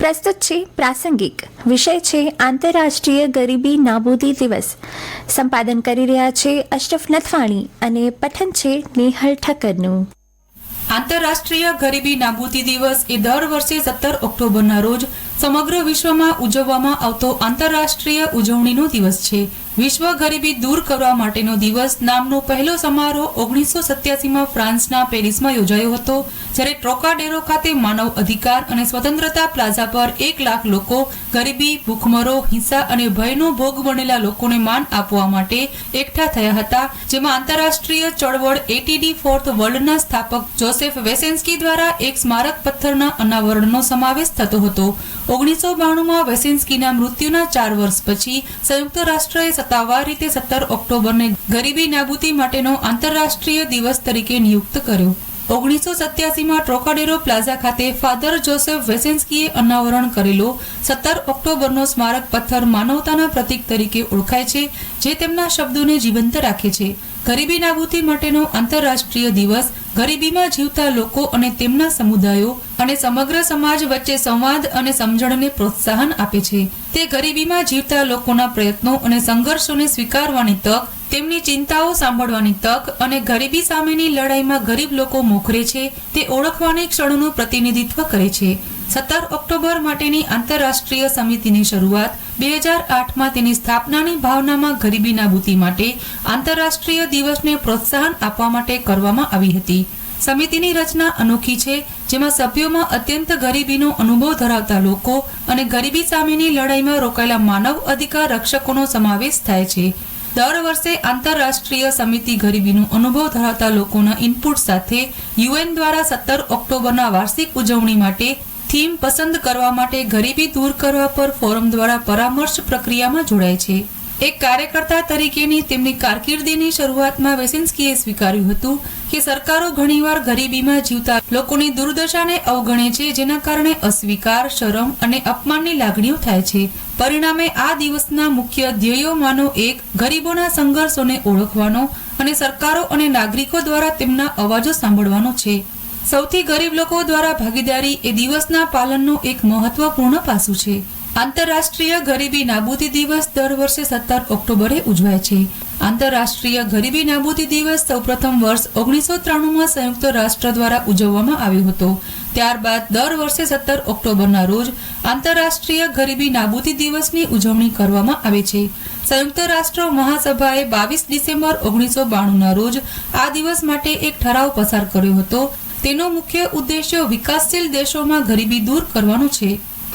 પ્રસ્તુત છે પ્રાસંગિક. વિષય છે આંતરરાષ્ટ્રીય ગરીબી નાબૂદી દિવસ. સંપાદન કરી રહ્યા છે અશરફ નથવાણી અને પઠન છે નેહલ ઠક્કરનું. આંતરરાષ્ટ્રીય ગરીબી નાબૂદી દિવસ એ દર વર્ષે સત્તર ઓક્ટોબરના રોજ સમગ્ર વિશ્વમાં ઉજવવામાં આવતો આંતરરાષ્ટ્રીય ઉજવણીનો દિવસ છે. વિશ્વ ગરીબી દૂર કરવા માટેનો દિવસ નામનો પહેલો સમારોહ ઓગણીસો સત્યાસીમાં ફ્રાન્સના પેરિસમાં યોજાયો હતો, જ્યારે ટ્રોકાડેરો ખાતે માનવ અધિકાર અને સ્વતંત્રતા પ્લાઝા પર એક લાખ લોકો ગરીબી, ભૂખમરો, હિંસા અને ભયનો ભોગ બનેલા લોકોને માન આપવા માટે એકઠા થયા હતા, જેમાં આંતરરાષ્ટ્રીય ચળવળ એટીડી ફોર્થ વર્લ્ડના સ્થાપક જોસેફ વેસેન્સ્કી દ્વારા એક સ્મારક પથ્થરના અનાવરણનો સમાવેશ થતો હતો. ઓગણીસો બાણુંમાં વેસેન્સ્કીના મૃત્યુના ચાર વર્ષ પછી સંયુક્ત રાષ્ટ્રએ સત્તાવાર રીતે સત્તર ઓક્ટોબરને ગરીબી નાબૂદી માટેનો આંતરરાષ્ટ્રીય દિવસ તરીકે નિયુક્ત કર્યો. ઓગણીસો સત્યાસીમાં ટ્રોકાડેરો પ્લાઝા ખાતે ફાધર જોસેફ વેસેન્સ્કીએ અનાવરણ કરેલો સત્તર ઓક્ટોબરનો સ્મારક પથ્થર માનવતાના પ્રતીક તરીકે ઓળખાય છે, જે તેમના શબ્દોને જીવંત રાખે છે. ગરીબી નાબૂદી માટેનો આંતરરાષ્ટ્રીય દિવસ, ગરીબીમાં જીવતા લોકો અને તેમના સમુદાયો અને સમગ્ર સમાજ વચ્ચે સંવાદ અને સમજણને પ્રોત્સાહન આપે છે. તે ગરીબીમાં જીવતા લોકોના પ્રયત્નો અને સંઘર્ષોને સ્વીકારવાની તક તેમની ચિંતાઓ સાંભળવાની તક અને ગરીબી સામેની લડાઈમાં ગરીબ લોકો મોખરે છે, તે ઓળખવાની ક્ષણોનું પ્રતિનિધિત્વ કરે છે. સત્તર ઓક્ટોબર માટેની આંતરરાષ્ટ્રીય સમિતિની શરૂઆત બે હજાર આઠમાં તેની સ્થાપનાની ભાવનામાં ગરીબી નાબૂદી માટે આંતરરાષ્ટ્રીય દિવસને પ્રોત્સાહન આપવા માટે કરવામાં આવી હતી. સમિતિની રચના અનોખી છે, જેમાં સભ્યોમાં અત્યંત ગરીબીનો અનુભવ ધરાવતા લોકો અને ગરીબી સામેની લડાઈમાં રોકાયેલા માનવ અધિકાર રક્ષકોનો સમાવેશ થાય છે. દર વર્ષે આંતરરાષ્ટ્રીય સમિતિ ગરીબીનો અનુભવ ધરાવતા લોકોના ઇનપુટ સાથે યુએન દ્વારા સત્તર ઓક્ટોબરના વાર્ષિક ઉજવણી માટે થીમ પસંદ કરવા માટે ગરીબી દૂર કરવા પર ફોરમ દ્વારા પરામર્શ પ્રક્રિયામાં જોડાય છે. એક કાર્યકર્તા તરીકેની તેમની કારકિર્દીની શરૂઆતમાં વેસિન્સ્કીએ સ્વીકાર્યું હતું કે સરકારો ઘણીવાર ગરીબીમાં જીવતા લોકોની દુર્દશાને અવગણે છે, જેના કારણે અસ્વીકાર, શરમ અને અપમાનની લાગણીઓ થાય છે. પરિણામે આ દિવસના મુખ્ય ધ્યેયોમાંનો એક ગરીબોના સંઘર્ષોને ઓળખવાનો અને સરકારો અને નાગરિકો દ્વારા તેમના અવાજો સાંભળવાનો છે. સૌથી ગરીબ લોકો દ્વારા ભાગીદારી એ દિવસના પાલનનું એક મહત્વપૂર્ણ પાસું છે. આંતરરાષ્ટ્રીય ગરીબી નાબૂદી દિવસ દર વર્ષે સત્તર ઓક્ટોબરે ઉજવાય છે. આંતરરાષ્ટ્રીય ગરીબી નાબૂદી દિવસ સૌપ્રથમ વર્ષ ઓગણીસો ત્રાણુંમાં સંયુક્ત રાષ્ટ્ર દ્વારા ઉજવવામાં આવ્યો હતો. ત્યારબાદ દર વર્ષે સત્તર ઓક્ટોબરના રોજ આંતરરાષ્ટ્રીય ગરીબી નાબૂદી દિવસની ઉજવણી કરવામાં આવે છે. સંયુક્ત રાષ્ટ્ર મહાસભાએ બાવીસ ડિસેમ્બર ઓગણીસો બાણુંના રોજ આ દિવસ માટે એક ઠરાવ પસાર કર્યો હતો. તેનો મુખ્ય ઉદ્દેશ્ય વિકાસશીલ દેશોમાં ગરીબી દૂર કરવાનો છે.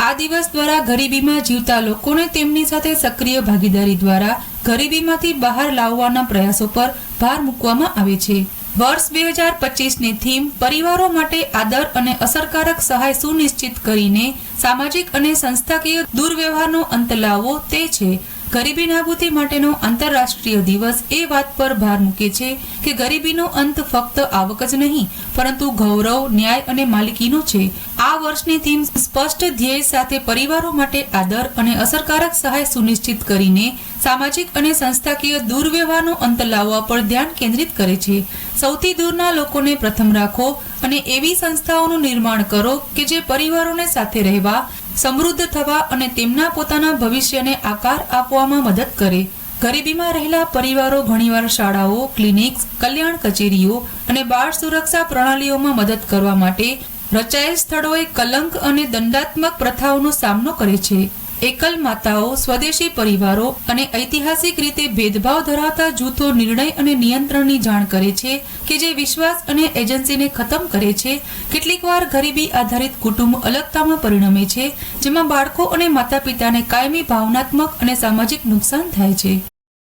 આ દિવસ દ્વારા ગરીબીમાં જીવતા લોકોને તેમની સાથે સક્રિય ભાગીદારી દ્વારા ગરીબીમાંથી બહાર લાવવાના પ્રયાસો પર ભાર મૂકવામાં આવે છે. વર્ષ બે હજાર પચીસની થીમ પરિવારો માટે આદર અને અસરકારક સહાય સુનિશ્ચિત કરીને સામાજિક અને સંસ્થાકીય દુર્વ્યવહારનો અંત લાવવો તે છે. ગરીબી નાબૂદી માટેનો આંતરરાષ્ટ્રીય દિવસ એ વાત પર ભાર મૂકે છે કે ગરીબીનો અંત ફક્ત આવક જ નહીં, પરંતુ ગૌરવ, ન્યાય અને માલિકીનો છે. આ વર્ષની થીમ સ્પષ્ટ ધ્યેય સાથે પરિવારો માટે આદર અને અસરકારક સહાય સુનિશ્ચિત કરીને સામાજિક અને સંસ્થાકીય દુર્વ્યવહારનો અંત લાવવા પર ધ્યાન કેન્દ્રિત કરે છે. સૌથી દૂરના લોકોને પ્રથમ રાખો અને એવી સંસ્થાઓનું નિર્માણ કરો કે જે પરિવારોને સાથે રહેવા સમૃદ્ધ થવા અને તેમના પોતાના ભવિષ્યને આકાર આપવામાં મદદ કરે. ગરીબીમાં રહેલા પરિવારો ઘણીવાર શાળાઓ, ક્લિનિક્સ, કલ્યાણ કચેરીઓ અને બાળ સુરક્ષા પ્રણાલીઓમાં મદદ કરવા માટે રચાયેલ સ્થળોએ કલંક અને દંડાત્મક પ્રથાઓનો સામનો કરે છે. એકલ માતાઓ, સ્વદેશી પરિવારો અને ઐતિહાસિક રીતે ભેદભાવ ધરાવતા જૂથો નિર્ણય અને નિયંત્રણની જાણ કરે છે કે જે વિશ્વાસ અને એજન્સીને ખતમ કરે છે, કેટલીકવાર ગરીબી આધારિત કુટુંબ અલગતામાં પરિણમે છે, જેમાં બાળકો અને માતા પિતાને કાયમી ભાવનાત્મક અને સામાજિક નુકસાન થાય છે.